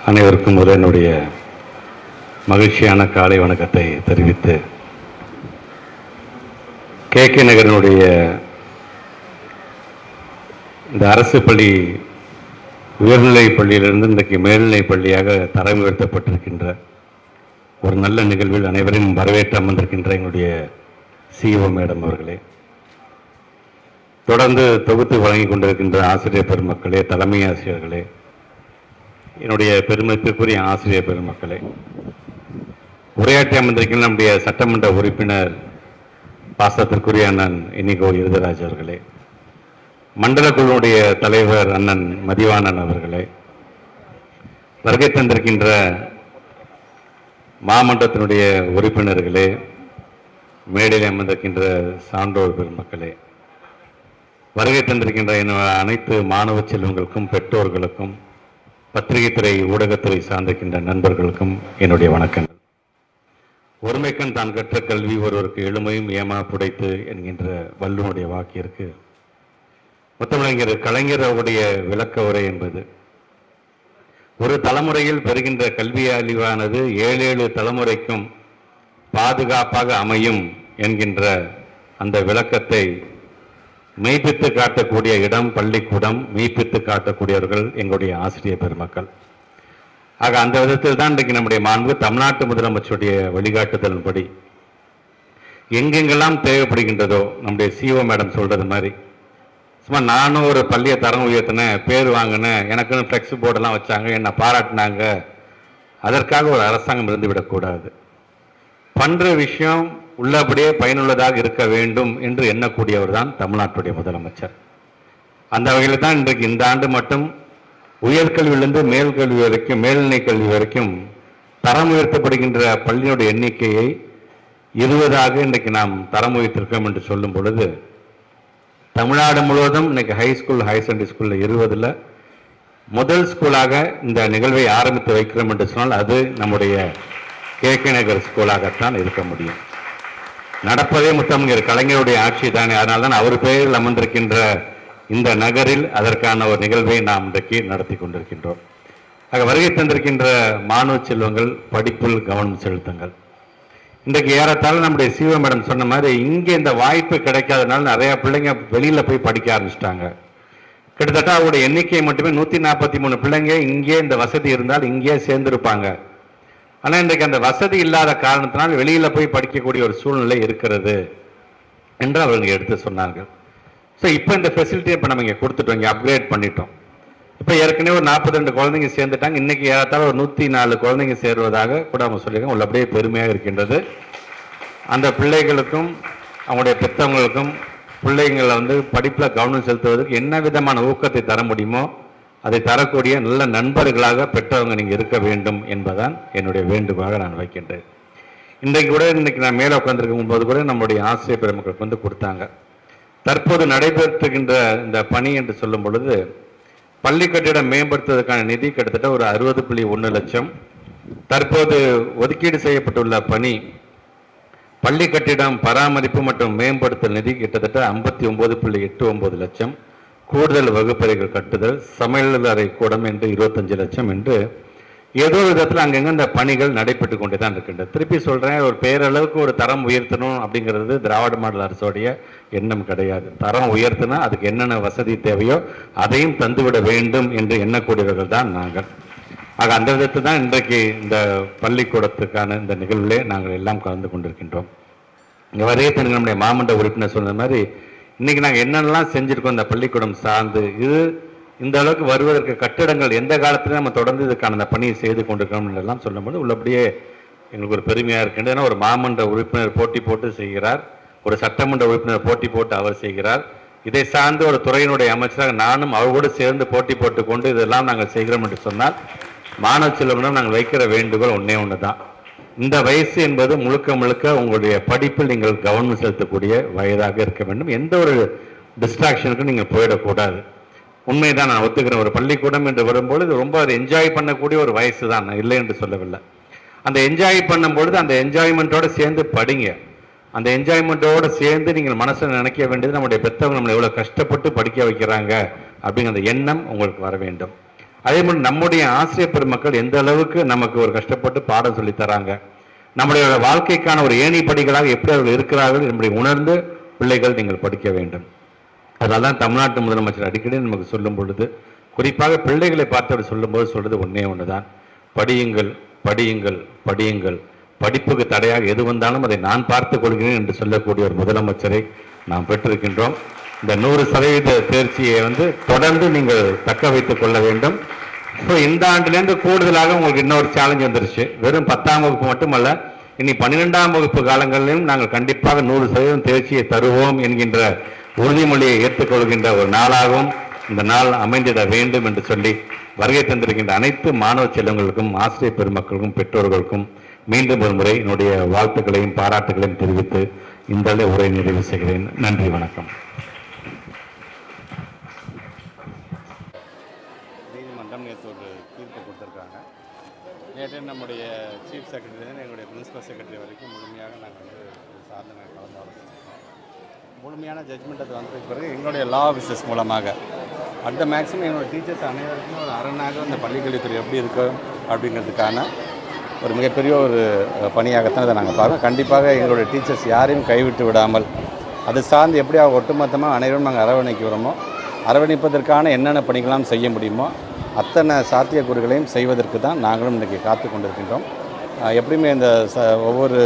அனைவருக்கும் முதல் என்னுடைய மகிழ்ச்சியான காலை வணக்கத்தை தெரிவித்து கே கே நகரனுடைய இந்த அரசு பள்ளி உயர்நிலை பள்ளியிலிருந்து இன்றைக்கு மேல்நிலை பள்ளியாக தரம் உயர்த்தப்பட்டிருக்கின்ற ஒரு நல்ல நிகழ்வில் அனைவரையும் வரவேற்று அமர்ந்திருக்கின்ற எங்களுடைய சிஓ மேடம் அவர்களே. தொடர்ந்து தொகுத்து வழங்கி கொண்டிருக்கின்ற ஆசிரியர் பெருமக்களே தலைமை ஆசிரியர்களே என்னுடைய பெருமதிப்பிற்குரிய ஆசிரியர் பெருமக்களே உரையாற்றி அமர்ந்திருக்கிற நம்முடைய சட்டமன்ற உறுப்பினர் பாசத்திற்குரிய அண்ணன் இனிகோ இருதராஜ் அவர்களே மண்டல குழுவுடைய தலைவர் அண்ணன் மதிவாணன் அவர்களே வருகை தந்திருக்கின்ற மாமன்றத்தினுடைய உறுப்பினர்களே மேடையில் அமர்ந்திருக்கின்ற சான்றோர் பெருமக்களே வருகை தந்திருக்கின்ற என் அனைத்து மாணவ செல்வங்களுக்கும் பெற்றோர்களுக்கும் பத்திரிகைத்துறை ஊடகத்துறை சார்ந்திருக்கின்ற நண்பர்களுக்கும் என்னுடைய வணக்கங்கள். ஒருமைக்கண் தான் கற்ற கல்வி ஒருவருக்கு எளிமையும் ஏமா புடைத்து என்கின்ற வல்லுனுடைய வாக்கிற்கு முத்தமிழங்கர் கலைஞர் அவருடைய விளக்க உரை என்பது. ஒரு தலைமுறையில் பெறுகின்ற கல்வி அழிவானது ஏழு ஏழு தலைமுறைக்கும் பாதுகாப்பாக அமையும் என்கின்ற அந்த விளக்கத்தை மெய்ப்பித்து காட்டக்கூடிய இடம் பள்ளிக்கூடம் மெய்ப்பித்து காட்டக்கூடியவர்கள் எங்களுடைய ஆசிரியர் பெருமக்கள். ஆக அந்த விதத்தில் தான் இன்றைக்கு நம்முடைய மாண்பு தமிழ்நாட்டு முதலமைச்சருடைய வழிகாட்டுதலின்படி எங்கெங்கெல்லாம் தேவைப்படுகின்றதோ நம்முடைய சிஓ மேடம் சொல்கிறது மாதிரி. சும்மா நானும் ஒரு பள்ளியை தரம் உயர்த்தினேன் பேர் வாங்கினேன் எனக்குன்னு ஃப்ளெக்ஸ் போர்டெல்லாம் வச்சாங்க என்னை பாராட்டினாங்க. அதற்காக ஒரு அரசாங்கம் இருந்து விடக்கூடாது. விஷயம் உள்ளபடியே பயனுள்ளதாக இருக்க வேண்டும் என்று எண்ணக்கூடியவர் தான் தமிழ்நாட்டுடைய முதலமைச்சர். அந்த வகையில் தான் இன்றைக்கு இந்த ஆண்டு மட்டும் உயர்கல்வியிலிருந்து மேல்கல்வி வரைக்கும் மேல்நிலை கல்வி வரைக்கும் தரம் உயர்த்தப்படுகின்ற பள்ளியினுடைய எண்ணிக்கையை இருபதாக இன்றைக்கு நாம் தரம் உயர்த்திருக்கோம் என்று சொல்லும் பொழுது தமிழ்நாடு முழுவதும் இன்றைக்கி ஹை ஸ்கூல் ஹையர் செகண்டரி ஸ்கூலில் இருபதில் முதல் ஸ்கூலாக இந்த நிகழ்வை ஆரம்பித்து வைக்கிறோம் என்று சொன்னால் அது நம்முடைய கே கே நகர் ஸ்கூலாகத்தான் இருக்க முடியும். நடப்பதே முத்தமிழர் கலைஞருடைய ஆட்சி தானே. அதனால தான் அவர் பெயரில் அமர்ந்திருக்கின்ற இந்த நகரில் அதற்கான ஒரு நிகழ்வை நாம் இன்றைக்கு நடத்தி கொண்டிருக்கின்றோம். ஆக வருகை தந்திருக்கின்ற மாணவ செல்வங்கள் படிப்பில் கவனம் செலுத்துங்கள். இன்றைக்கு ஏறத்தாழ நம்முடைய சிவ மேடம் சொன்ன மாதிரி இங்கே இந்த வாய்ப்பு கிடைக்காதனால நிறையா பிள்ளைங்க வெளியில் போய் படிக்க ஆரம்பிச்சிட்டாங்க. கிட்டத்தட்ட அவருடைய எண்ணிக்கை மட்டுமே நூற்றி நாற்பத்தி மூணு பிள்ளைங்க இங்கே இந்த வசதி இருந்தால் இங்கே சேர்ந்திருப்பாங்க. ஆனால் இன்றைக்கு அந்த வசதி இல்லாத காரணத்தினால் வெளியில் போய் படிக்கக்கூடிய ஒரு சூழ்நிலை இருக்கிறது என்று அவர்கள் எடுத்து சொன்னார்கள். ஸோ இப்போ இந்த ஃபெசிலிட்டியை இப்போ நம்ம இங்கே கொடுத்துட்டோம் இங்கே அப்கிரேட் பண்ணிட்டோம். இப்போ ஏற்கனவே ஒரு நாற்பத்தி ரெண்டு குழந்தைங்க சேர்ந்துட்டாங்க. இன்றைக்கி ஏறத்தாழ ஒரு நூற்றி நாலு குழந்தைங்க சேருவதாக கூட அவங்க சொல்லியிருக்காங்க. உள்ளபடியே பெருமையாக இருக்கின்றது. அந்த பிள்ளைகளுக்கும் அவங்களுடைய பெற்றவங்களுக்கும் பிள்ளைங்களை வந்து படிப்பில் கவனம் செலுத்துவதற்கு என்ன விதமான ஊக்கத்தை தர முடியுமோ அதை தரக்கூடிய நல்ல நண்பர்களாக பெற்றவங்க நீங்கள் இருக்க வேண்டும் என்பதான் என்னுடைய வேண்டுகோளாக நான் வைக்கின்றேன். இன்றைக்கு கூட இன்னைக்கு நான் மேலே உட்காந்துருக்கும் போது கூட நம்முடைய ஆசிரியர் பெருமக்களுக்கு வந்து கொடுத்தாங்க. தற்போது நடைபெற்றுகின்ற இந்த பணி என்று சொல்லும் பொழுது பள்ளி கட்டிடம் மேம்படுத்துவதற்கான நிதி கிட்டத்தட்ட ஒரு அறுபது புள்ளி ஒன்று லட்சம். தற்போது ஒதுக்கீடு செய்யப்பட்டுள்ள பணி பள்ளி கட்டிடம் பராமரிப்பு மற்றும் மேம்படுத்தல் நிதி கிட்டத்தட்ட ஐம்பத்தி ஒம்பது புள்ளி எட்டு ஒம்பது லட்சம். கூடுதல் வகுப்பறைகள் கட்டுதல் சமையல் அறை கூடம் என்று இருபத்தஞ்சு லட்சம் என்று ஏதோ விதத்தில் அங்கங்கே இந்த பணிகள் நடைபெற்று கொண்டே தான் இருக்கின்றது திருப்பி சொல்கிறேன் ஒரு பேரளவுக்கு ஒரு தரம் உயர்த்தணும் அப்படிங்கிறது திராவிட மாடல் அரசோடைய எண்ணம் கிடையாது. தரம் உயர்த்தினா அதுக்கு என்னென்ன வசதி தேவையோ அதையும் தந்துவிட வேண்டும் என்று எண்ணக்கூடியவர்கள் தான் நாங்கள். ஆக அந்த விதத்தில் தான் இன்றைக்கு இந்த பள்ளிக்கூடத்துக்கான இந்த நிகழ்விலே நாங்கள் எல்லாம் கலந்து கொண்டிருக்கின்றோம். இங்கே வரையத்திற்கு நம்முடைய மாமன்ற உறுப்பினர் சொன்ன மாதிரி இன்றைக்கி நாங்கள் என்னென்னலாம் செஞ்சுருக்கோம் இந்த பள்ளிக்கூடம் சார்ந்து இது இந்த அளவுக்கு வருவதற்கு கட்டிடங்கள் எந்த காலத்துலையும் நம்ம தொடர்ந்து இதுக்கான அந்த பணியை செய்து கொண்டிருக்கோம் சொல்லும்போது உள்ளபடியே எங்களுக்கு ஒரு பெருமையாக இருக்கின்றது ஏன்னா ஒரு மாமன்ற உறுப்பினர் போட்டி போட்டு செய்கிறார் ஒரு சட்டமன்ற உறுப்பினர் போட்டி போட்டு அவர் செய்கிறார். இதை சார்ந்து ஒரு துறையினுடைய அமைச்சராக நானும் அவரோடு சேர்ந்து போட்டி போட்டு கொண்டு இதெல்லாம் நாங்கள் செய்கிறோம் என்று சொன்னால் மாணவ செல்வங்களிடம் நாங்கள் வைக்கிற வேண்டுகோள் ஒன்றே ஒன்று தான் இந்த வயசு என்பது முழுக்க முழுக்க உங்களுடைய படிப்பில் நீங்கள் கவனம் செலுத்தக்கூடிய வயதாக இருக்க வேண்டும். எந்த ஒரு டிஸ்ட்ராக்ஷனுக்கும் நீங்கள் போயிடக்கூடாது. உண்மைதான் நான் ஒத்துக்கிறேன் ஒரு பள்ளிக்கூடம் என்று வரும்பொழுது ரொம்ப அது என்ஜாய் பண்ணக்கூடிய ஒரு வயசு தான். நான் இல்லை என்று சொல்லவில்லை. அந்த என்ஜாய் பண்ணும்பொழுது அந்த என்ஜாய்மெண்ட்டோடு சேர்ந்து படிங்க. அந்த என்ஜாய்மெண்ட்டோடு சேர்ந்து நீங்கள் மனசில் நினைக்க வேண்டியது நம்முடைய பெற்றவங்க நம்மளை எவ்வளோ கஷ்டப்பட்டு படிக்க வைக்கிறாங்க அப்படிங்கிற அந்த எண்ணம் உங்களுக்கு வர வேண்டும். அதே மாதிரி நம்முடைய ஆசிரியர் பெருமக்கள் எந்த அளவுக்கு நமக்கு ஒரு கஷ்டப்பட்டு பாடம் சொல்லி தராங்க? நம்முடைய வாழ்க்கைக்கான ஒரு ஏணிப்படிகளாக எப்படி அவர்கள் இருக்கிறார்கள் என்பதை உணர்ந்து பிள்ளைகள் நீங்கள் படிக்க வேண்டும். அதனால தான் தமிழ்நாட்டு முதலமைச்சர் அடிக்கடி நமக்கு சொல்லும் பொழுது குறிப்பாக பிள்ளைகளை பார்த்து அவர் சொல்லும்போது சொல்வது ஒன்றே ஒன்று தான் படியுங்கள் படியுங்கள் படியுங்கள். படிப்புக்கு தடையாக எது வந்தாலும் அதை நான் பார்த்துக் கொள்கிறேன் என்று சொல்லக்கூடிய ஒரு முதலமைச்சரை நாம் பெற்றிருக்கின்றோம். இந்த நூறு சதவீத தேர்ச்சியை வந்து தொடர்ந்து நீங்கள் தக்க வைத்துக் கொள்ள வேண்டும். ஸோ இந்த ஆண்டுலேருந்து கூடுதலாக உங்களுக்கு இன்னொரு சேலஞ்ச் வந்துருச்சு. வெறும் பத்தாம் வகுப்பு மட்டுமல்ல இனி பன்னிரெண்டாம் வகுப்பு காலங்களிலும் நாங்கள் கண்டிப்பாக நூறு சதவீதம் தேர்ச்சியை தருவோம் என்கின்ற உறுதிமொழியை ஏற்றுக்கொள்கின்ற ஒரு நாளாகவும் இந்த நாள் அமைந்திட வேண்டும் என்று சொல்லி வருகை தந்திருக்கின்ற அனைத்து மாணவ செல்வங்களுக்கும் ஆசிரியர் பெருமக்களுக்கும் பெற்றோர்களுக்கும் மீண்டும் ஒரு முறை என்னுடைய வாழ்த்துக்களையும் பாராட்டுகளையும் தெரிவித்து இந்த அளவு உரை நிறைவு செய்கிறேன். நன்றி வணக்கம் நீதிமன்றம் நேற்று ஒரு தீர்ப்பு கொடுத்துருக்காங்க. நேற்று நம்முடைய சீஃப் செக்ரட்டரி எங்களுடைய பிரின்சிபல் செக்ரட்டரி வரைக்கும் முழுமையாக நாங்கள் வந்து சார்ந்து நாங்கள் கலந்து ஆலோசிச்சிருக்கோம். முழுமையான ஜட்மெண்ட் அது வந்ததுக்கு பிறகு எங்களுடைய லா ஆஃபீஸர்ஸ் மூலமாக. அடுத்த மேக்ஸிமம் எங்களுடைய டீச்சர்ஸ் அனைவருக்கும் ஒரு அரணாக இந்த பள்ளிக்கல்வித்துறை எப்படி இருக்கும் அப்படிங்கிறதுக்கான ஒரு மிகப்பெரிய ஒரு பணியாகத்தான் இதை நாங்கள் பார்க்கோம் கண்டிப்பாக எங்களுடைய டீச்சர்ஸ் யாரையும் கைவிட்டு விடாமல் அது சார்ந்து எப்படி அவங்க ஒட்டுமொத்தமாக அனைவரும் நாங்கள் அரவணைக்கிறோமோ அரவணைப்பதற்கான என்னென்ன பணிகளாம் செய்ய முடியுமோ அத்தனை சாத்தியக்கூறுகளையும் செய்வதற்கு தான் நாங்களும் இன்றைக்கி காத்து கொண்டிருக்கின்றோம். எப்படியுமே இந்த ச ஒவ்வொரு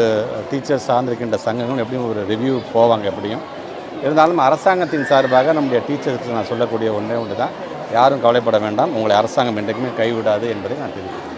டீச்சர்ஸ் சார்ந்திருக்கின்ற சங்கங்களும் எப்படியும் ஒரு ரிவ்யூ போவாங்க எப்படியும். இருந்தாலும் அரசாங்கத்தின் சார்பாக நம்முடைய டீச்சர்ஸ்க்கு நான் சொல்லக்கூடிய ஒன்றே ஒன்று தான். யாரும் கவலைப்பட வேண்டாம். உங்களை அரசாங்கம் என்றைக்குமே கைவிடாது என்பதை நான் தெரிவிக்கிறேன்.